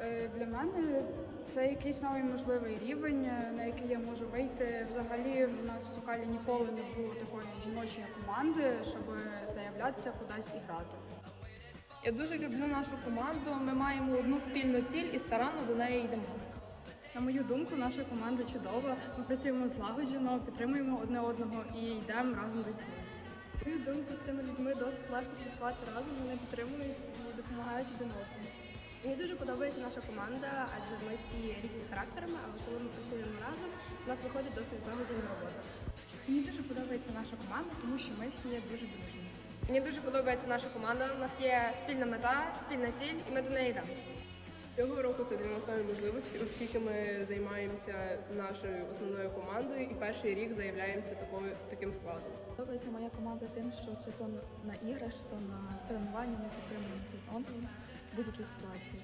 Е, Для мене це якийсь новий можливий рівень, е, на який я можу вийти. Взагалі, в нас в Сокалі ніколи не було такої жіночої команди, щоб заявлятися кудись і грати. Я дуже люблю нашу команду. Ми маємо одну спільну ціль і старанно до неї йдемо. На мою думку, наша команда чудова. Ми працюємо злагоджено, підтримуємо одне одного і йдемо разом до цілі. На мою думку, з цими людьми досить легко працювати разом, вони підтримують і допомагають один одному. Мені дуже подобається наша команда, адже ми всі різні характерами, але коли ми працюємо разом, у нас виходить досить злагоджена робота. Мені дуже подобається наша команда, тому що ми всі є дуже дружні. Мені дуже подобається наша команда. У нас є спільна мета, спільна ціль, і ми до неї йдемо. Цього року це для нас нові можливості, оскільки ми займаємося нашою основною командою і перший рік заявляємося такою таким складом. Подобається моя команда тим, що чи то на іграх, чи то на тренуванні ми підтримуємо один одного будь-якій ситуації.